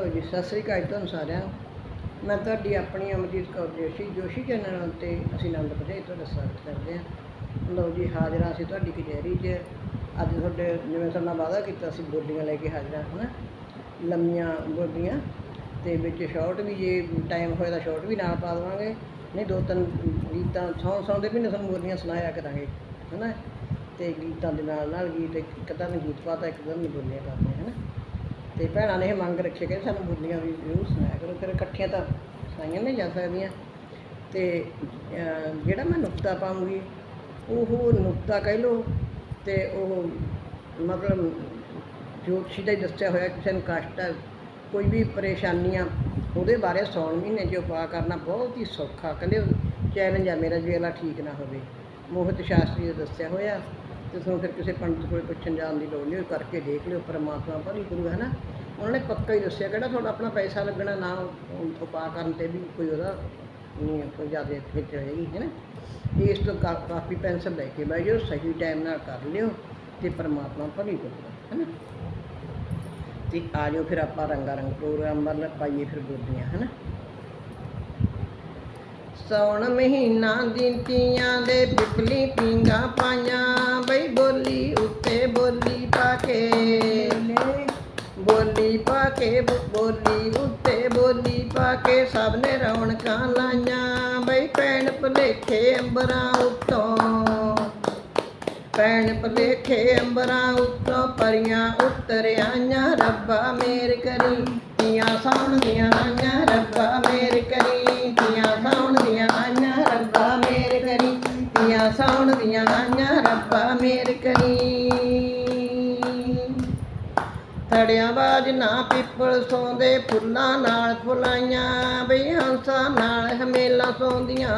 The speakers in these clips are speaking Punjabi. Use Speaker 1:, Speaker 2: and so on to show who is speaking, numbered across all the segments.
Speaker 1: ਲੋ ਜੀ, ਸਤਿ ਸ੍ਰੀ ਅਕਾਲ ਤੁਹਾਨੂੰ ਸਾਰਿਆਂ ਨੂੰ। ਮੈਂ ਤੁਹਾਡੀ ਆਪਣੀ ਅਮਰਜੀਤ ਕੌਰ ਜੋਸ਼ੀ ਜੋਸ਼ੀ ਚੈਨਲ 'ਤੇ ਅਸੀਂ ਆਨੰਦ ਪ੍ਰਦੇ ਤੁਹਾਡਾ ਸਵਾਗਤ ਕਰਦੇ ਹਾਂ। ਲੋ ਜੀ, ਹਾਜ਼ਰਾਂ ਅਸੀਂ ਤੁਹਾਡੀ ਕਚਹਿਰੀ 'ਚ। ਅੱਜ ਤੁਹਾਡੇ ਜਿਵੇਂ ਤੁਹਾਡਾ ਵਾਅਦਾ ਕੀਤਾ ਸੀ ਬੋਲੀਆਂ ਲੈ ਕੇ ਹਾਜ਼ਰਾਂ, ਹਨਾ? ਲੰਮੀਆਂ ਬੋਲੀਆਂ ਤੇ ਵਿੱਚ ਸ਼ਾਰਟ ਵੀ ਜੇ ਟਾਈਮ ਹੋਇਆ ਤਾਂ ਸ਼ਾਰਟ ਵੀ ਨਾਲ ਪਾ ਦੇਵਾਂਗੇ। ਨਹੀਂ, ਦੋ ਤਿੰਨ ਗੀਤਾਂ, ਸੌਂ ਸੌਂ ਦੇ ਵੀ ਨਾ ਸਾਨੂੰ ਬੋਲੀਆਂ ਸੁਣਾਇਆ ਕਰਾਂਗੇ, ਹਨਾ? ਤੇ ਗੀਤਾਂ ਦੇ ਨਾਲ ਨਾਲ ਗੀਤ ਇੱਕ ਤਾਂ ਗੀਤ ਪਾਤਾ ਇੱਕ ਤਾਂ ਬੋਲੀਆਂ ਪਾਤੇ ਹਨਾ? ਤੇ ਭੈਣਾਂ ਨੇ ਇਹ ਮੰਗ ਰੱਖੀ ਕਿ ਸਾਨੂੰ ਬੋਲੀਆਂ ਵੀ ਜ਼ਰੂਰ ਸੁਣਾਇਆ ਕਰੋ। ਫਿਰ ਇਕੱਠੀਆਂ ਤਾਂ ਸੁਣਾਈਆਂ ਨਹੀਂ ਜਾ ਸਕਦੀਆਂ। ਤੇ ਜਿਹੜਾ ਮੈਂ ਨੁਕਤਾ ਪਾਉਂਗੀ, ਉਹ ਨੁਕਤਾ ਕਹਿ ਲਓ ਤੇ ਉਹ ਮਤਲਬ ਜੋਤਸ਼ੀ ਦਾ ਦੱਸਿਆ ਹੋਇਆ ਕਿਸੇ ਨੂੰ ਕਸ਼ਟ ਹੈ ਕੋਈ ਵੀ ਪਰੇਸ਼ਾਨੀਆਂ, ਉਹਦੇ ਬਾਰੇ ਸੌਣ ਮਹੀਨੇ 'ਚ ਉਪਾਅ ਕਰਨਾ ਬਹੁਤ ਹੀ ਸੌਖਾ। ਕਹਿੰਦੇ ਚੈਲੰਜ ਆ ਮੇਰਾ ਜੇ ਵਾਲਾ ਠੀਕ ਨਾ ਹੋਵੇ। ਮੋਹਿਤ ਸ਼ਾਸਤਰੀ ਨੇ ਦੱਸਿਆ ਹੋਇਆ। ਤੇ ਤੁਹਾਨੂੰ ਫਿਰ ਕਿਸੇ ਪੰਡਤ ਕੋਲ ਪੁੱਛਣ ਜਾਣ ਦੀ ਲੋੜ ਨਹੀਂ, ਉਹ ਕਰਕੇ ਦੇਖ ਲਿਓ, ਪਰਮਾਤਮਾ ਭਲੀ ਕਰੋ ਹੈ ਨਾ ਉਹਨਾਂ ਨੇ ਪੱਕਾ ਹੀ ਦੱਸਿਆ, ਕਿਹੜਾ ਤੁਹਾਡਾ ਆਪਣਾ ਪੈਸਾ ਲੱਗਣਾ, ਨਾ ਉਹ ਉਪਾਅ ਕਰਨ ਤੇ ਵੀ ਕੋਈ ਉਹਦਾ ਨਹੀਂ ਕੋਈ ਜ਼ਿਆਦਾ ਖਿੱਚ ਹੋਏਗੀ ਹੈ ਨਾ ਇਸ ਤੋਂ ਕਾਫੀ ਪੈਨਸ਼ਨ ਲੈ ਕੇ ਬਹਿ ਜਾਓ, ਸਹੀ ਟਾਈਮ ਨਾਲ ਕਰ ਲਿਓ ਤੇ ਪਰਮਾਤਮਾ ਭਲੀ ਗੁਰੂ ਹੈ ਨਾ ਤੇ ਆ ਜਾਓ ਫਿਰ ਆਪਾਂ ਰੰਗਾ ਰੰਗ ਪ੍ਰੋਗਰਾਮ ਵੱਲ, ਪਾਈਏ ਫਿਰ ਬੋਲੀਆਂ ਹੈ ਨਾ ਸੌਣ ਮਹੀਨਾ ਦਿੰਤੀਆਂ ਦੇ ਪਿਪਲੀ ਪਿੰਗਾ ਪਾਈਆਂ। ਬੋਲੀ ਉੱਤੇ ਬੋਲੀ ਪਾ ਕੇ। ਬੋਲੀ ਪਾ ਕੇ, ਬੋਲੀ ਉੱਤੇ ਬੋਲੀ ਪਾ ਕੇ। ਸਭ ਨੇ ਰੌਣਕਾਂ ਲਾਈਆਂ ਬਈ ਭੈਣ ਭਲੇਖੇ ਅੰਬਰਾਂ ਉੱਤੋਂ। ਭੈਣ ਭਲੇਖੇ ਅੰਬਰਾਂ ਉੱਤੋਂ ਪਰੀਆਂ ਉਤਰ ਆਈਆਂ ਰੱਬਾ ਮੇਰ ਕਰੀ। ਤੀਆਂ ਸਾਉਣ ਦੀਆਂ ਆਈਆਂ, ਰੱਬਾ ਮੇਰ ਕਰੀ ਤੀਆਂ ਸਾਉਣ ਦੀਆਂ ਆਈਆਂ ਰੱਬਾ ਮੇਰ ਕਰੀ ਤੀਆਂ ਸਾਉਣ ਦੀਆਂ ਆਈਆਂ ਰੱਬਾ ਮੇਰ ਕਰੀ ਥੜਿਆਂ ਬਾਜ ਨਾ ਪਿੱਪਲ ਸੌਂਦੇ, ਫੁੱਲਾਂ ਨਾਲ ਫੁਲਾਈਆਂ ਬਈ ਹੰਸਾਂ ਨਾਲ ਹਮੇਲਾ ਸੌਂਦੀਆਂ।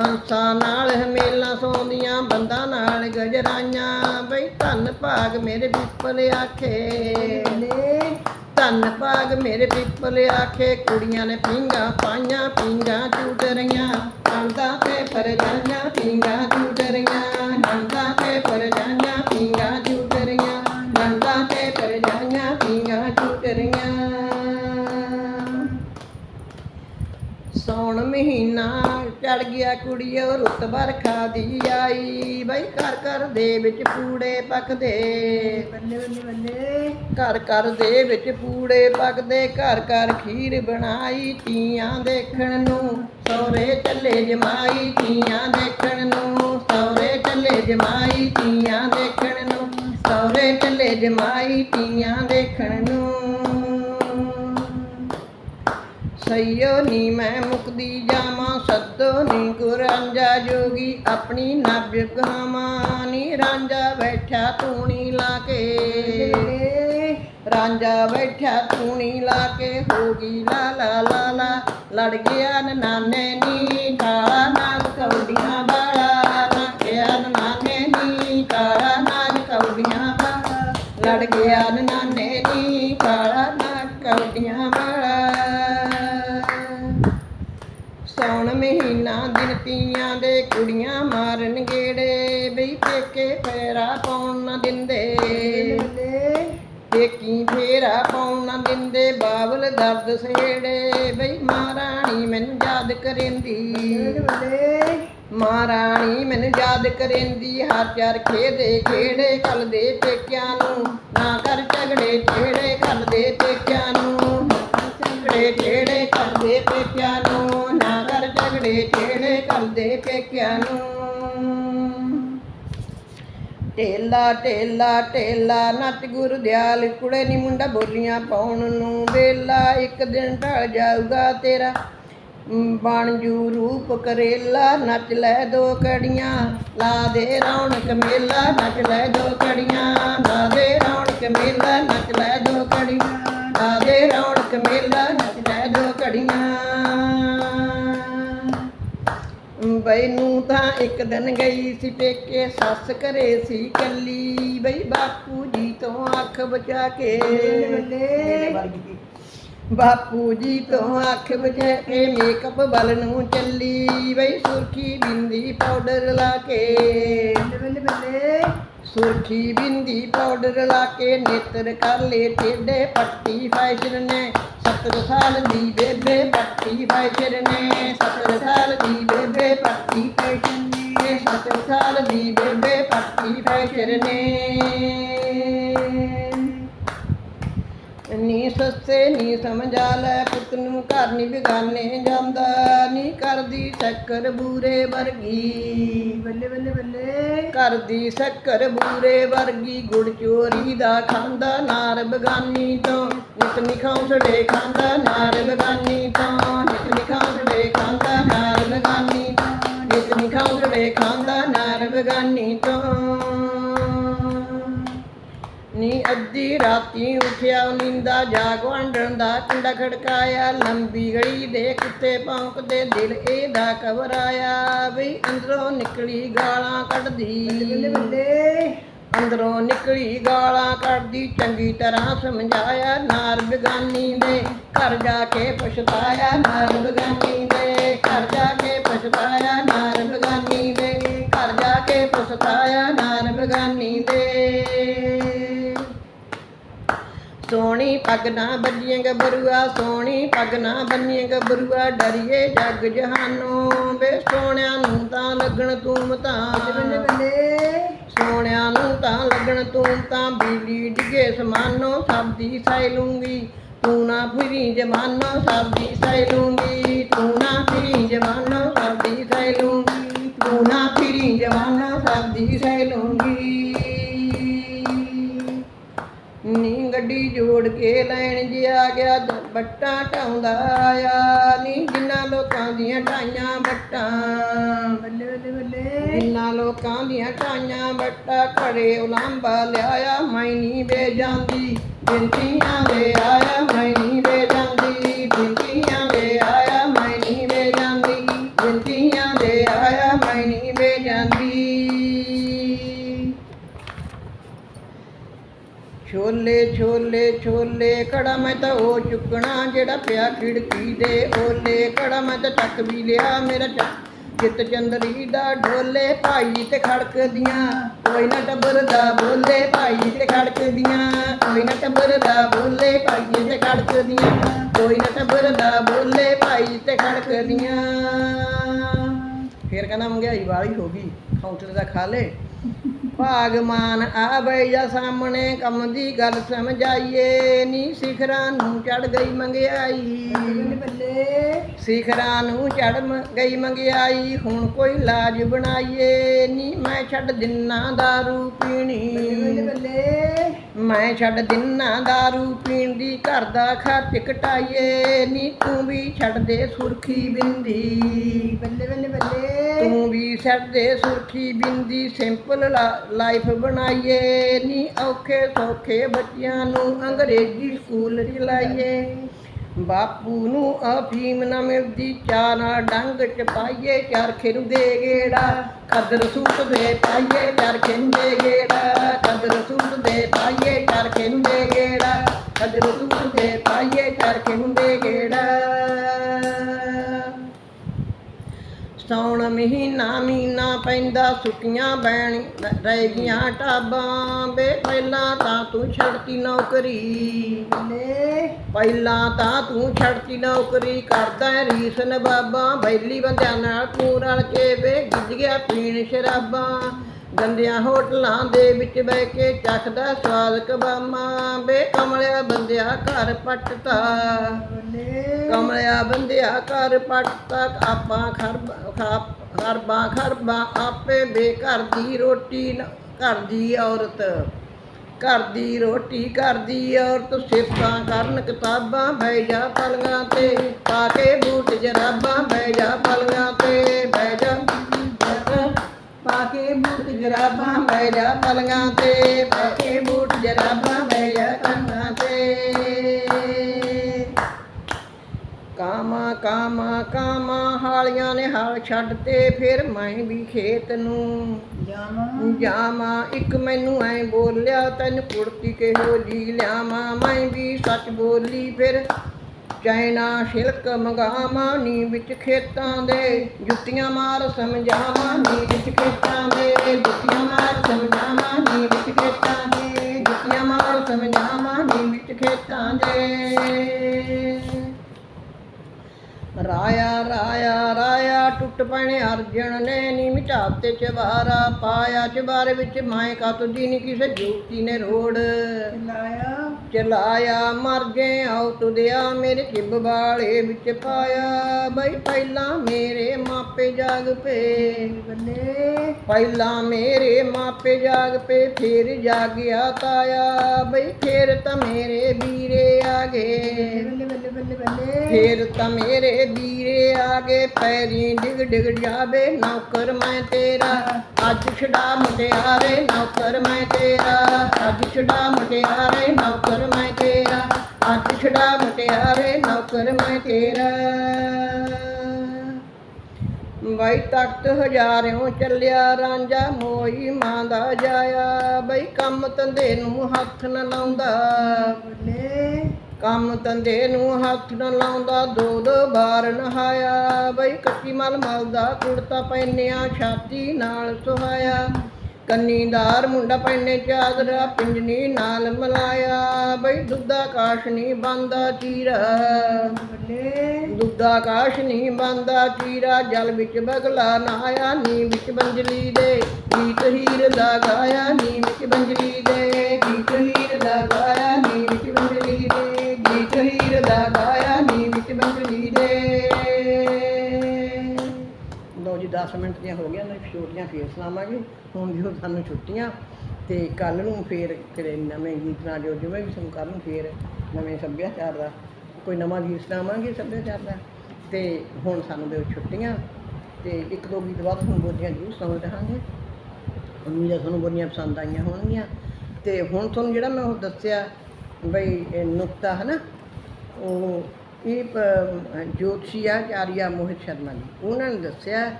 Speaker 1: ਹੰਸਾਂ ਨਾਲ ਹਮੇਲਾ ਸੌਂਦੀਆਂ, ਬੰਦਾਂ ਨਾਲ ਗਜਰਾਈਆਂ, ਬਈ ਧੰਨ ਭਾਗ ਮੇਰੇ ਪਿੱਪਲ ਆਖੇ। ਧੰਨ ਭਾਗ ਮੇਰੇ ਪਿੱਪਲ ਆਖੇ, ਕੁੜੀਆਂ ਨੇ ਪਿੰਗਾ ਪਾਈਆਂ ਪਿੰਗਾ ਚੂਟਰੀਆਂ ਨੰਦਾ ਤੇ ਪਰਜਾਈਆਂ ਪਿੰਗਾ ਚੂਟਰੀਆਂ ਨੰਦਾ ਤੇ ਪਰਜਾਈਆਂ ਪਿੰਗਾ ਚੜ ਗਿਆ ਕੁੜੀਓ ਰੁੱਤ ਬਰਖਾ ਦੀ ਆਈ। ਬਈ ਘਰ ਘਰ ਦੇ ਵਿੱਚ ਪੂੜੇ ਪੱਕਦੇ। ਬੱਲੇ ਬੱਲੇ ਬੱਲੇ ਘਰ ਘਰ ਦੇ ਵਿੱਚ ਪੂੜੇ ਪੱਕਦੇ। ਘਰ ਘਰ ਖੀਰ ਬਣਾਈ ਤੀਆਂ ਦੇਖਣ ਨੂੰ। ਸੌਰੇ ਚੱਲੇ ਜਮਾਈ ਤੀਆਂ ਦੇਖਣ ਨੂੰ। ਸੌਰੇ ਚੱਲੇ ਜਮਾਈ ਤੀਆਂ ਦੇਖਣ ਨੂੰ। ਸੌਰੇ ਚੱਲੇ ਜਮਾਈ ਤੀਆਂ ਦੇਖਣ ਨੂੰ। ਸਈਓ ਨੀ, ਮੈਂ ਮੁਕਦੀ ਜਾਵਾਂ ਸੱਦੋ ਨੀ, ਗੁਰਾਂਜਾ ਜੋਗੀ ਆਪਣੀ ਨਬ ਗਾਵਾਂ ਨੀ ਰਾਂਝਾ ਬੈਠਾ ਤੂਣੀ ਲਾ ਕੇ। ਰਾਂਝਾ ਬੈਠਾ ਤੂਣੀ ਲਾ ਕੇ, ਹੋ ਗਈ ਲਾ ਲਾ ਲਾ ਲਾ, ਲੜ ਗਿਆ ਨਾਨੇ ਨੀ, ਕਾਲਾ ਨਾਗ ਕੌਡੀਆਂ ਬਾਲਾ ਲੜ ਗਿਆ ਨਾਨੇ ਨੀ, ਕਾਲਾ ਨਾਗ ਕੌਡੀਆਂ ਬਾਲਾ ਲੜ ਗਿਆ ਨਾਨੇ ਨੀ, ਕਾਲਾ ਨਾਗ ਕੌਡੀਆਂ ਬਾਲਾ ਸੌਣ ਮਹੀਨਾ ਦਿਨ ਤੀਆਂ ਦੇ ਕੁੜੀਆਂ ਮਾਰਨ ਗੇੜੇ। ਬਈ ਪੇਕੇ ਫੇਰਾ ਪਾਉਣ ਨਾ ਦਿੰਦੇ। ਪੇਕੀ ਫੇਰਾ ਪਾਉਣ ਨਾ ਦਿੰਦੇ ਬਾਬਲ ਦਰਦ ਸਹੇੜੇ। ਬਈ ਮਹਾਰਾਣੀ ਮੈਨੂੰ ਯਾਦ ਕਰੇਂਦੀ। ਮਹਾਰਾਣੀ ਮੈਨੂੰ ਯਾਦ ਕਰੇਂਦੀ, ਹਰ ਚਾਰ ਖੇਦੇ ਖੇੜੇ ਕੱਲ ਦੇ ਪੇਕਿਆਂ ਨੂੰ ਨਾ ਕਰ ਝਗੜੇ ਠੇੜੇ ਕੱਲ ਦੇ ਪੇਕਿਆਂ ਨੂੰ ਝਗੜੇ ਠੇੜੇ ਕਰਦੇ ਪੇਕਿਆਂ ਨੂੰ ਨਾ ਕਰ ਝਗੜੇ ਕਰਦੇ ਪੇਕਿਆਂ ਨੂੰ। ਢੇਲਾ ਢੇਲਾ ਢੇਲਾ ਨੱਚ ਗੁਰਦਿਆਲ ਕੁੜੇ ਨੀ ਮੁੰਡਾ ਬੋਲੀਆਂ ਪਾਉਣ ਨੂੰ। ਵੇਲਾ ਇੱਕ ਦਿਨ ਢਲ ਜਾਊਗਾ ਤੇਰਾ। ਮ, ਬਣ ਜੂ ਰੂਪ ਕਰੇਲਾ ਨੱਚ ਲੈ ਦੋ ਕੜੀਆਂ ਲਾ ਦੇ ਰੌਣਕ ਮੇਲਾ ਨੱਚ ਲੈ ਦੋ ਕੜੀਆਂ ਲਾ ਦੇ ਰੌਣਕ ਮੇਲਾ ਨੱਚ ਲੈ ਦੋ ਕੜੀਆਂ ਲਾ ਦੇ ਰੌਣਕ ਮੇਲਾ ਬਈ ਨੂੰ ਤਾਂ ਇੱਕ ਦਿਨ ਗਈ ਸੀ ਪੇਕੇ, ਸੱਸ ਘਰੇ ਸੀ ਕੱਲੀ ਬਈ ਬਾਪੂ ਜੀ ਤੋਂ ਅੱਖ ਬਚਾ ਕੇ। ਬਾਪੂ ਜੀ ਤੋਂ ਅੱਖ ਬਚਾ ਕੇ ਮੇਕਅਪ ਵੱਲ ਨੂੰ ਚੱਲੀ। ਬਈ ਸੁਰਖੀ ਬਿੰਦੀ ਪਾਊਡਰ ਲਾ ਕੇ। ਸੁਰਖੀ ਬਿੰਦੀ ਪਾਊਡਰ ਲਾ ਕੇ ਨੇਤਰ ਕਰ ਲੇ ਟੇਡੇ ਪੱਟੀ ਫੈਸ਼ਨ ਨੇ। 70 ਸਾਲ ਦੀ ਬੇਬੇ ਪੱਟੀ ਫੈਸ਼ਨ ਨੇ। 70 ਸਾਲ ਦੀ ਬੇਬੇ ਪੱਟੀ ਫੈਸ਼ਨ ਨੇ। 70 ਸਾਲ ਦੀ ਬੇਬੇ ਪੱਟੀ ਫੈਸ਼ਨ ਨੇ। ਨੀ ਸਸਤੇ ਨੀ ਸਮਝਾ ਲੈ ਪੁੱਤ ਨੂੰ, ਘਰ ਨੀ ਬਿਗਾਨੇ ਜਾਂਦਾ, ਨੀ ਕਰਦੀ ਸ਼ੱਕਰ ਬੂਰੇ ਵਰਗੀ।
Speaker 2: ਬੱਲੇ ਬੱਲੇ ਬੱਲੇ।
Speaker 1: ਕਰਦੀ ਸ਼ੱਕਰ ਬੂਰੇ ਵਰਗੀ, ਗੁੜ ਚੋਰੀ ਦਾ ਖਾਂਦਾ, ਨਾਰ ਬਗਾਨੀ ਤੋਂ। ਨਿਤ ਨਿਖਾਉਸੜੇ ਖਾਂਦਾ, ਨਾਰ ਬਗਾਨੀ ਤੋਂ। ਨਿਤ ਨਿਖਾਉਸੜੇ ਅੱਧੀ ਰਾਤੀ ਉਠਿਆ ਨਿੰਦਾ ਜਾਗ ਵੰਡਣ ਦਾ ਕੰਡਾ ਖੜਕਾਇਆ ਲੰਬੀ ਗਲੀ ਦੇ ਕੁੱਤੇ ਭੌਂਕਦੇ ਦਿਲ ਇਹਦਾ ਘਬਰਾਇਆ ਵੀ ਅੰਦਰੋਂ ਨਿਕਲੀ ਗਾਲਾਂ ਕੱਢਦੀ। ਅੰਦਰੋਂ ਨਿਕਲੀ ਗਾਲਾਂ ਕੱਢਦੀ ਚੰਗੀ ਤਰ੍ਹਾਂ ਸਮਝਾਇਆ ਨਾਰ ਬਗਾਨੀ ਦੇ। ਘਰ ਜਾ ਕੇ ਪਛਤਾਇਆ ਨਾਰ ਬਗਾਨੀ ਦੇ। ਘਰ ਜਾ ਕੇ ਪਛਤਾਇਆ ਨਾਰ ਬਗਾਨੀ ਸੋਹਣੀ ਪੱਗ ਨਾ ਬੰਨੀਏ ਗੱਭਰੂਆ ਸੋਹਣੀ ਪੱਗ ਨਾ ਬੰਨੀਏ ਗੱਭਰੂਆ ਡਰੀਏ ਜੱਗ ਜਹਾਨੋਂ। ਵੇ ਸੋਹਣਿਆਂ ਨੂੰ ਤਾਂ ਲੱਗਣ ਤੂੰ ਤਾਂ
Speaker 2: ਬੱਲੇ ਬੱਲੇ
Speaker 1: ਸੋਹਣਿਆਂ ਨੂੰ ਤਾਂ ਲੱਗਣ ਤੂੰ ਤਾਂ ਬਿਜਲੀ ਡਿੱਗੇ ਸਮਾਨੋ ਸਭ ਦੀ ਸਹਿ ਲੂੰਗੀ। ਤੂੰ ਨਾ ਫਿਰੀ ਜਮਾਨੋ ਸਭ ਦੀ ਸਹਿ ਲੂੰਗੀ। ਤੂੰ ਨਾ ਫਿਰੀ ਜਮਾਨੋ ਸਭ ਦੀ ਸਹਿ ਲੂੰਗੀ। ਤੂੰ ਨਾ ਫਿਰੀ ਜਮਾਨੋ ਸਭ ਦੀ ਸਹਿ ਲੂੰਗੀ। ਗੱਡੀ ਜੋੜ ਕੇ ਲੈਣ ਜਿਆ ਗਿਆ ਦ- ਬੱਟਾਂ ਢਾਉਂਦਾ ਆਇਆ ਨੀ। ਜਿਨ੍ਹਾਂ ਲੋਕਾਂ ਦੀਆਂ ਢਾਈਆਂ ਬੱਟਾਂ।
Speaker 2: ਬੱਲੇ ਬੱਲੇ ਬੱਲੇ।
Speaker 1: ਜਿਨ੍ਹਾਂ ਲੋਕਾਂ ਦੀਆਂ ਢਾਈਆਂ ਬੱਟਾ ਘੜੇ ਉਲਾਂਬਾ ਲਿਆਇਆ ਮੈਂ ਨਹੀਂ ਵੇ ਜਾਂਦੀ। ਬਿੰਤੀਆਂ ਵੇ ਆਇਆ ਮੈਂ ਨਹੀਂ ਵੇ ਜਾਂਦੀ। ਬਿੰਤੀਆਂ ਵੇ ਆਇਆ ਮੈਂ ਨਹੀਂ ਵੇ ਜਾਂਦੀ ਬਿੰਤੀਆਂ ਵੇ ਆਇਆ ਮੈਂ ਨਹੀਂ ਵੇ ਜਾਂਦੀ ਛੋਲੇ ਛੋਲੇ ਛੋਲੇ, ਕੜਾ ਮੈਂ ਤਾਂ ਉਹ ਚੁੱਕਣਾ ਜਿਹੜਾ ਪਿਆ ਖਿੜਕੀ ਦੇ ਓਲੇ। ਕੜਾ ਮੈਂ ਤਾਂ ਚੱਕ ਵੀ ਲਿਆ, ਮੇਰਾ ਚੱਕ ਚਿੱਤ ਚੰਦਰੀ ਦਾ ਢੋਲੇ। ਭਾਈ ਤੇ ਖੜਕਦੀਆਂ ਕੋਈ ਨਾ ਟੱਬਰ ਦਾ ਬੋਲੇ। ਭਾਈ ਤੇ ਖੜਕਦੀਆਂ ਕੋਈ ਨਾ ਟੱਬਰ ਦਾ ਬੋਲੇ। ਭਾਈ ਤੇ ਖੜਕਦੀਆਂ ਕੋਈ ਨਾ ਟੱਬਰ ਦਾ ਬੋਲੇ। ਭਾਈ ਤੇ ਖੜਕਦੀਆਂ ਫਿਰ ਕਹਿੰਦਾ ਮੰਗਿਆਈ ਵਾਲੀ ਹੋ ਗਈ, ਖੌਂਚਲੇ ਦਾ ਖਾ ਲੇ। ਭਾਗਮਾਨ ਆ ਬਈ ਜਾ ਸਾਹਮਣੇ, ਕੰਮ ਦੀ ਗੱਲ ਸਮਝਾਈਏ। ਨੀ ਸਿਖਰਾਂ ਨੂੰ ਚੜ ਗਈ ਮੰਗਿਆਈ। ਸਿਖਰਾਂ ਨੂੰ ਚੜ ਗਈ ਮੰਗਿਆਈ, ਹੁਣ ਕੋਈ ਲਾਜ ਬਣਾਈਏ। ਨੀ ਮੈਂ ਛੱਡ ਦਿਨਾ दारू ਪੀਣੀ। ਮੈਂ ਛੱਡ ਦਿਨਾ दारू ਪੀਣ ਦੀ ਘਰ ਦਾ ਖਰਚ ਘਟਾਈਏ। ਨੀ ਤੂੰ ਵੀ ਛੱਡ ਦੇ ਸੁਰਖੀ ਬਿੰਦੀ।
Speaker 2: ਬੱਲੇ ਬੱਲੇ ਬੱਲੇ।
Speaker 1: ਤੂੰ ਵੀ ਛੱਡ ਦੇ ਸੁਰਖੀ ਬਿੰਦੀ। ਸਿੰਪਲ ਲਾਈਫ ਬਣਾਈਏ। ਨੀ ਔਖੇ ਸੌਖੇ ਬੱਚਿਆਂ ਨੂੰ ਅੰਗਰੇਜ਼ੀ ਸਕੂਲ ਲਾਈਏ। ਬਾਪੂ ਨੂੰ ਅਫੀਮ ਨਾ ਮਿਲਦੀ, ਚਾਹ ਨਾਲ ਡੰਗ ਚ ਪਾਈਏ ਚਰਖੇ ਨੂੰ ਗੇੜਾ। ਕਦਰ ਸੂਟ ਦੇ ਪਾਈਏ ਚਰਖੇ ਨੂੰ ਗੇੜਾ। ਕਦਰ ਸੂਟ ਦੇ ਪਾਈਏ ਚਰਖੇ ਨੂੰ ਗੇੜਾ। ਕਦਰ ਸੂਟ ਦੇ ਪਾਈਏ ਚਰਖੇ ਨੂੰ ਗੇੜਾ। ਸੌਣ ਮਹੀਨਾ ਮਹੀਨਾ ਪੈਂਦਾ ਸੁੱਕੀਆਂ ਬੈਣ ਰਹਿ ਗਈਆਂ ਟਾਬਾਂ। ਵੇ ਪਹਿਲਾਂ ਤਾਂ ਤੂੰ ਛੱਡਤੀ ਨੌਕਰੀ। ਪਹਿਲਾਂ ਤਾਂ ਤੂੰ ਛੱਡਤੀ ਨੌਕਰੀ। ਕਰਦਾ ਹੈ ਰੀਸ ਨਵਾਬਾਂ। ਬੈਲੀ ਬੰਦਿਆਂ ਨਾਲ ਤੂੰ ਰਲ ਕੇ ਵੇ ਗਿੱਜ ਗਿਆ ਪੀਣ ਸ਼ਰਾਬਾਂ। ਗੰਦਿਆਂ ਹੋਟਲਾਂ ਦੇ ਵਿੱਚ ਬਹਿ ਕੇ ਚੱਖਦਾ ਸਵਾਦ ਕਬਾਮਾਂ ਵੇ ਕਮਲਿਆ ਬੰਦਿਆ ਘਰ ਪੱਟਤਾ। ਕਮਲਿਆ ਬੰਦਿਆ ਘਰ ਪੱਟ ਆਪਾਂ ਖਰਬ, ਖਾ- ਖਰਬਾਂ ਖਰਬਾਂ ਆਪੇ ਬੇਘਰ ਦੀ ਰੋਟੀ ਘਰ ਦੀ ਔਰਤ। ਘਰ ਦੀ ਰੋਟੀ, ਘਰ ਦੀ ਔਰਤ ਸਿਫਤਾਂ ਕਰਨ ਕਿਤਾਬਾਂ ਬਹਿ ਜਾ ਪਲੰਗਾਂ ਤੇ, ਪਾ ਕੇ ਬੂਟ ਜਰਾਬਾਂ ਬਹਿ ਜਾ ਪਲੰਗਾਂ ਤੇ, ਬਹਿ ਜਾ। ਪਾ ਕੇ ਬੂਟ ਜਰਾਬਾਂ ਜਾ ਪਲੰਗਾਂ ਤੇ ਪਾ ਕੇ ਬੂਟ ਜਰਾਬਾਂ ਜਾ ਕੰਨਾਂ ਤੇ। ਕਾਮਾ ਕਾਮਾ ਕਾਮਾ ਹਾਲੀਆਂ ਨੇ ਹਾਲ ਛੱਡ ਤੇ ਫਿਰ ਮੈਂ ਵੀ ਖੇਤ ਨੂੰ।
Speaker 2: ਜਾਵਾਂ।
Speaker 1: ਜਾਵਾਂ ਇੱਕ ਮੈਨੂੰ ਐ ਬੋਲਿਆ ਤੈਨੂੰ ਕੁੜਤੀ ਕਿਹੋ ਜੀ ਲਿਆਵਾਂ? ਮੈਂ ਵੀ ਸੱਚ ਬੋਲੀ ਫਿਰ ਚਾਈਨਾ ਸ਼ਿਲਕ ਮੰਗਾਵਾਂ ਨੀ ਵਿੱਚ ਖੇਤਾਂ ਦੇ। ਜੁੱਤੀਆਂ ਮਾਰ ਸਮਝਾਵਾਂ ਨੀ ਵਿੱਚ ਖੇਤਾਂ ਦੇ। ਜੁੱਤੀਆਂ ਮਾਰ ਸਮਝਾਵਾਂ ਨੀ ਵਿੱਚ ਖੇਤਾਂ ਦੇ। ਜੁੱਤੀਆਂ ਮਾਰ ਸਮਝਾਵਾਂ ਨੀ ਵਿੱਚ ਖੇਤਾਂ ਦੇ। ਰਾਇਆ ਰਾਇਆ ਰਾਇਆ ਟੁੱਟ ਪੈਣੇ ਅਰਜਣ ਨੇ ਨੀ ਮਿਟਾਪ ਤੇ ਚਵਾਰਾ ਪਾਇਆ। ਚਵਾਰੇ ਵਿੱਚ ਮਾਏ ਕਾ ਤੁਜੀ ਨੀ ਕਿਸੇ ਜੋਤੀ ਨੇ ਰੋੜ।
Speaker 2: ਲਾਇਆ
Speaker 1: ਚਲਾਇਆ ਮਰ ਜੇ ਆਉ ਤੁਦਿਆ ਮੇਰੇ ਚਿੱਬ ਵਾਲੇ ਵਿੱਚ ਪਾਇਆ। ਬਈ ਪਹਿਲਾਂ ਮੇਰੇ ਮਾਪੇ ਜਾਗ ਪਏ।
Speaker 2: ਬੱਲੇ?
Speaker 1: ਪਹਿਲਾਂ ਮੇਰੇ ਮਾਪੇ ਜਾਗ ਪਏ ਫਿਰ ਜਾਗਿਆ ਤਾਇਆ। ਬਈ ਫਿਰ ਤਾਂ ਮੇਰੇ ਵੀਰੇ ਆ ਗਏ।
Speaker 2: ਬੱਲੇ ਬੱਲੇ ਬੱਲੇ ਬੱਲੇ।
Speaker 1: ਫੇਰ ਤਾਂ ਮੇਰੇ ਵੀਰੇ ਆਗੇ ਪੈਰੀ ਡਿਗ ਡਿਗ ਜਾਵੇ, ਨੌਕਰ ਮੈਂ ਤੇਰਾ। ਅੱਜ ਛਡਾ ਮੁਟਿਆਰੇ ਨੌਕਰ ਮੈਂ ਤੇਰਾ। ਅੱਜ ਛਡਾ ਮੁਟਿਆਰੇ ਨੌਕਰ ਮੈਂ ਤੇਰਾ। ਅੱਜ ਛਡਾ ਮੁਟਿਆਰੇ ਨੌਕਰ ਮੈਂ ਤੇਰਾ। ਬਈ ਤਖਤ ਹਜ਼ਾਰਿਓਂ ਚੱਲਿਆ, ਰਾਂਝਾ ਮੋਈ ਮਾਂ ਦਾ ਜਾਇਆ। ਬਈ ਕੰਮ ਧੰਦੇ ਨੂੰ ਹੱਥ ਨਾ ਲਾਉਂਦਾ।
Speaker 2: ਬੱਲੇ।
Speaker 1: ਕੰਮ ਧੰਦੇ ਨੂੰ ਹੱਥ ਨ ਲਾਉਂਦਾ ਦੋ ਦੋ ਵਾਰ ਨਹਾਇਆ। ਬਈ ਕੱਚੀ ਮਲ ਮਲ ਦਾ ਕੁੜਤਾ ਪੈਨਿਆ ਛਾਤੀ ਨਾਲ ਸੁਹਾਇਆ। ਕੰਨੀਦਾਰ ਮੁੰਡਾ ਪੈਨੇ ਚਾਦਰਾ ਪਿੰਜਨੀ ਨਾਲ ਮਲਾਇਆ। ਬਈ ਦੁੱਧਾ ਕਾਸ਼ ਨਹੀਂ ਬੰਦਾ ਚੀਰਾ। ਦੁੱਧਾ ਕਾਸ਼ ਨਹੀਂ ਬੰਦਾ ਚੀਰਾ। ਜਲ ਵਿੱਚ ਬਗਲਾ ਨਾਇਆ ਨੀ ਵਿੱਚ ਬੰਜਲੀ ਦੇ। ਗੀਤ ਹੀਰ ਦਾ ਗਾਇਆ ਨੀ ਵਿੱਚ ਬੰਜਲੀ ਦੇ। ਗੀਤ ਹੀਰ ਦਾ ਗਾਇਆ ਨੀ ਵਿੱਚ ਬੰਜਲੀ ਦੇ ਗੀਤ ਹੀਰ ਦਾ ਗਾਇਆ ਨੀ ਵਿੱਚ ਬੰਜਲੀ ਦੇ ਲੋ ਜੀ 10 ਮਿੰਟ ਦੀਆਂ ਹੋ ਗਈਆਂ ਨੇ ਛੋਟੀਆਂ ਫੇਰ ਸੁਣਾਵਾਂਗੇ। ਹੁਣ ਜੋ ਸਾਨੂੰ ਛੁੱਟੀਆਂ, ਤੇ ਕੱਲ ਨੂੰ ਫੇਰ ਫਿਰ ਨਵੇਂ ਗੀਤ ਨਾਲ ਜੋ ਜਿਵੇਂ ਵੀ ਸਾਨੂੰ ਕੱਲ ਨੂੰ ਫੇਰ ਨਵੇਂ ਸੱਭਿਆਚਾਰ ਦਾ, ਕੋਈ ਨਵਾਂ ਗੀਤ ਸੁਣਾਵਾਂਗੇ ਸੱਭਿਆਚਾਰ ਦਾ। ਤੇ ਹੁਣ ਸਾਨੂੰ ਦਿਓ ਛੁੱਟੀਆਂ, ਤੇ ਇੱਕ ਦੋ ਗੀਤ ਬਾਅਦ ਤੁਹਾਨੂੰ ਬੋਲੀਆਂ ਜ਼ਰੂਰ ਸੁਣ ਰਹਾਂਗੇ ਉਮੀਦ ਹੈ ਤੁਹਾਨੂੰ ਬੋਲੀਆਂ ਪਸੰਦ ਆਈਆਂ ਹੋਣਗੀਆਂ। ਤੇ ਹੁਣ ਤੁਹਾਨੂੰ ਜਿਹੜਾ ਮੈਂ ਉਹ ਦੱਸਿਆ ਬਈ ਇਹ ਨੁਕਤਾ ਹੈ ਨਾ ਉਹ ਇਹ ਪ- ਜੋਤਸ਼ੀ ਆਚਾਰੀਆ ਮੋਹਿਤ ਸ਼ਰਮਾ ਜੀ। ਉਹਨਾਂ ਨੇ ਦੱਸਿਆ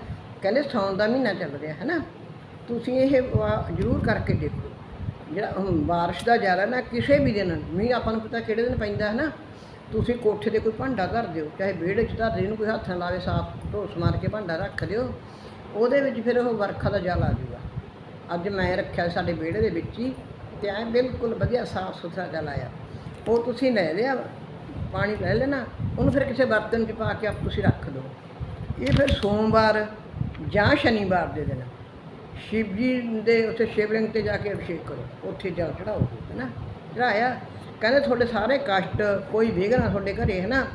Speaker 1: ਕਹਿੰਦੇ ਸਾਉਣ ਦਾ ਮਹੀਨਾ ਚੱਲ ਰਿਹਾ ਹੈ ਨਾ ਤੁਸੀਂ ਇਹ ਵਾ- ਜ਼ਰੂਰ ਕਰਕੇ ਦੇਖੋ। ਜਿਹੜਾ ਹੁਣ ਬਾਰਿਸ਼ ਦਾ ਜ਼ਿਆਦਾ ਨਾ, ਕਿਸੇ ਵੀ ਦਿਨ, ਮੀਂਹ ਆਪਾਂ ਨੂੰ ਪਤਾ ਕਿਹੜੇ ਦਿਨ ਪੈਂਦਾ ਹੈ ਨਾ ਤੁਸੀਂ ਕੋਠੇ ਤੇ ਕੋਈ ਭਾਂਡਾ ਧਰ ਦਿਓ, ਚਾਹੇ ਵਿਹੜੇ 'ਚ ਧਰ ਦਿਓ ਇਹਨੂੰ ਕੋਈ ਹੱਥ ਨਾਲ ਲਾਵੇ, ਸਾਫ਼ ਢੋਸ ਮਾਰ ਕੇ ਭਾਂਡਾ ਰੱਖ ਦਿਓ, ਉਹਦੇ ਵਿੱਚ ਫਿਰ ਉਹ ਵਰਖਾ ਦਾ ਜਲ ਆ ਜਾਊਗਾ ਅੱਜ ਮੈਂ ਰੱਖਿਆ ਸਾਡੇ ਵਿਹੜੇ ਦੇ ਵਿੱਚ ਹੀ, ਤੇ ਐ ਬਿਲਕੁਲ ਵਧੀਆ ਸਾਫ਼ ਸੁਥਰਾ ਜਲ ਆਇਆ। ਉਹ ਤੁਸੀਂ ਲੈ ਲਿਆ, ਪਾਣੀ ਲੈ ਲੈਣਾ, ਉਹਨੂੰ ਫਿਰ ਕਿਸੇ ਬਰਤਨ 'ਚ ਪਾ ਕੇ ਆਪ ਤੁਸੀਂ ਰੱਖ ਦਿਓ। ਇਹ ਫਿਰ ਸੋਮਵਾਰ ਜਾਂ ਸ਼ਨੀਵਾਰ ਦੇ ਦਿਨ। ਸ਼ਿਵ ਜੀ ਦੇ ਉੱਥੇ ਸ਼ਿਵਲਿੰਗ ਤੇ ਜਾ ਕੇ ਅਭਿਸ਼ੇਕ ਕਰੋ। ਉੱਥੇ ਜਲ ਚੜਾਓ ਹੈ ਨਾ ਚੜਾਇਆ। ਕਹਿੰਦੇ ਤੁਹਾਡੇ ਸਾਰੇ ਕਸ਼ਟ, ਕੋਈ ਵਿਘਨ ਤੁਹਾਡੇ ਘਰੇ ਹੈ ਨਾ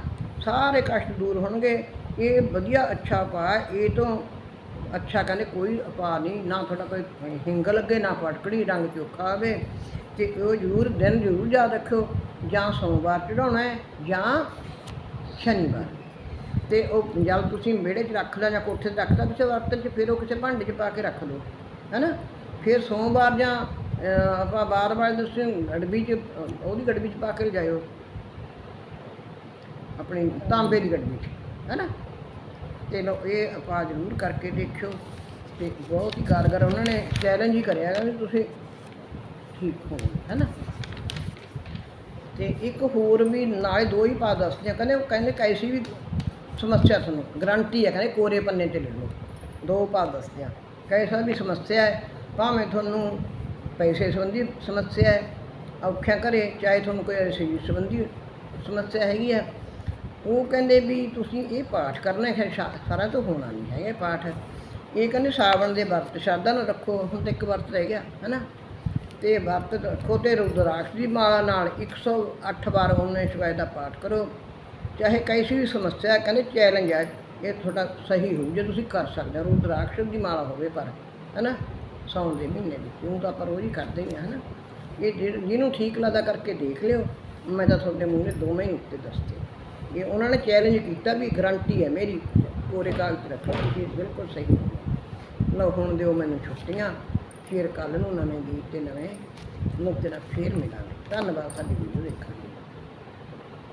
Speaker 1: ਸਾਰੇ ਕਸ਼ਟ ਦੂਰ ਹੋਣਗੇ। ਇਹ ਵਧੀਆ ਅੱਛਾ ਉਪਾਅ ਇਹ ਤੋਂ ਅੱਛਾ ਕਹਿੰਦੇ ਕੋਈ ਉਪਾਅ ਨਹੀਂ। ਨਾ ਤੁਹਾਡਾ ਕੋਈ ਹਿੰਗ ਲੱਗੇ, ਨਾ ਫਟਕੜੀ ਰੰਗ ਚੋਖਾ ਆਵੇ। ਤੇ ਉਹ ਜ਼ਰੂਰ, ਦਿਨ ਜ਼ਰੂਰ ਯਾਦ ਰੱਖਿਓ। ਜਾਂ ਸੋਮਵਾਰ ਚੜਾਉਣਾ ਹੈ ਜਾਂ ਸ਼ਨੀਵਾਰ। ਤੇ ਉਹ ਜਦ ਤੁਸੀਂ ਵਿਹੜੇ 'ਚ ਰੱਖ ਲਿਆ ਜਾਂ ਕੋਠੇ 'ਤੇ ਰੱਖਦਾ ਕਿਸੇ ਬਰਤਨ 'ਚ ਫਿਰ ਉਹ ਕਿਸੇ ਭਾਂਡੇ 'ਚ ਪਾ ਕੇ ਰੱਖ ਲਓ, ਹੈਨਾ? ਫਿਰ ਸੋਮਵਾਰ ਜਾਂ ਆਪਾਂ ਵਾਰ ਵਾਰ ਤੁਸੀਂ ਗੜਬੀ 'ਚ, ਉਹਦੀ ਗੜਬੀ 'ਚ ਪਾ ਕੇ ਲਿਜਾਇਓ ਆਪਣੀ ਤਾਂਬੇ ਦੀ ਗੜਬੀ 'ਚ, ਹੈਨਾ? ਤੇ ਲੋ ਇਹ ਆਪਾਂ ਜ਼ਰੂਰ ਕਰਕੇ ਦੇਖਿਓ ਤੇ ਬਹੁਤ ਹੀ ਕਾਰਗਰ ਉਹਨਾਂ ਨੇ ਚੈਲੰਜ ਹੀ ਕਰਿਆ ਹੈਗਾ ਵੀ ਤੁਸੀਂ ਠੀਕ ਹੋ ਹੈਨਾ? ਤੇ ਇੱਕ ਹੋਰ ਵੀ ਨਾਲੇ ਦੋ ਹੀ ਪਾ ਦੱਸਦੇ ਆ, ਕਹਿੰਦੇ ਉਹ ਕਹਿੰਦੇ ਕੈਸੀ ਵੀ ਸਮੱਸਿਆ ਤੁਹਾਨੂੰ ਗਰੰਟੀ ਹੈ, ਕਹਿੰਦੇ ਕੋਰੇ ਪੰਨੇ ਤੇ ਲੈ ਲਓ। ਦੋ ਪਾ ਦੱਸਦੇ ਆ ਕੈਸਾ ਵੀ ਸਮੱਸਿਆ ਹੈ, ਭਾਵੇਂ ਤੁਹਾਨੂੰ ਪੈਸੇ ਸੰਬੰਧੀ ਸਮੱਸਿਆ ਹੈ, ਔਖਿਆਂ ਘਰੇ, ਚਾਹੇ ਤੁਹਾਨੂੰ ਕੋਈ ਐਸੀ ਸੰਬੰਧੀ ਸਮੱਸਿਆ ਹੈਗੀ ਆ ਉਹ ਕਹਿੰਦੇ ਵੀ ਤੁਸੀਂ ਇਹ ਪਾਠ ਕਰਨਾ ਹੈ, ਖੈਰ, ਸ਼ਾ- ਸਾਰਾ ਤੋਂ ਹੋਣਾ ਨਹੀਂ ਹੈ ਇਹ ਪਾਠ। ਇਹ ਕਹਿੰਦੇ ਸਾਵਣ ਦੇ ਵਰਤ, ਸ਼ਰਧਾ ਨਾਲ ਰੱਖੋ, ਹੁਣ ਤਾਂ ਇੱਕ ਵਰਤ ਰਹਿ ਗਿਆ, ਹੈਨਾ? ਤੇ ਵਰਤ ਰੱਖੋ ਤੇ ਰੁਦਰਾਕਸ਼ ਦੀ ਮਾਲਾ ਨਾਲ 108 ਵਾਰ ਉਹਨੇ ਨਮଃ ਸ਼ਿਵਾਏ ਦਾ ਪਾਠ ਕਰੋ। ਚਾਹੇ ਕੈਸੀ ਵੀ ਸਮੱਸਿਆ ਕਹਿੰਦੇ ਚੈਲੰਜ ਹੈ, ਇਹ ਤੁਹਾਡਾ ਸਹੀ ਹੋਊ, ਜੇ ਤੁਸੀਂ ਕਰ ਸਕਦੇ ਹੋ ਰੁਦਰਾਕਸ਼ ਦੀ ਮਾਲਾ ਹੋਵੇ ਪਰ, ਹੈਨਾ, ਸਾਉਣ ਦੇ ਮਹੀਨੇ ਦੀ, ਕਿਉਂ ਤਾਂ ਆਪਾਂ ਰੋਜ਼ ਹੀ ਕਰਦੇ ਹੀ ਹਾਂ ਹੈਨਾ। ਇਹ ਜਿਹਨ- ਜਿਹਨੂੰ ਠੀਕ ਲੱਗਦਾ ਕਰਕੇ ਦੇਖ ਲਿਓ, ਮੈਂ ਤਾਂ ਤੁਹਾਡੇ ਮੂਹਰੇ ਦੋਵੇਂ ਹੀ ਉੱਤੇ ਦੱਸਦੇ ਇਹ ਉਹਨਾਂ ਨੇ ਚੈਲੰਜ ਕੀਤਾ ਵੀ ਗਰੰਟੀ ਹੈ ਮੇਰੀ ਕੋਰੇ ਕਾਗਜ਼ ਰੱਖੋ ਤੁਸੀਂ ਬਿਲਕੁਲ ਸਹੀ ਲਓ, ਹੁਣ ਦਿਓ ਮੈਨੂੰ ਛੁੱਟੀਆਂ, ਫਿਰ ਕੱਲ ਨੂੰ ਨਵੇਂ ਗੀਤ ਤੇ ਨਵੇਂ ਨੁਕਤੇ ਨਾਲ ਫੇਰ ਮਿਲਾਂਗੇ। ਧੰਨਵਾਦ, ਸਾਡੀ ਵੀਡੀਓ ਦੇਖਣ ਲਈ।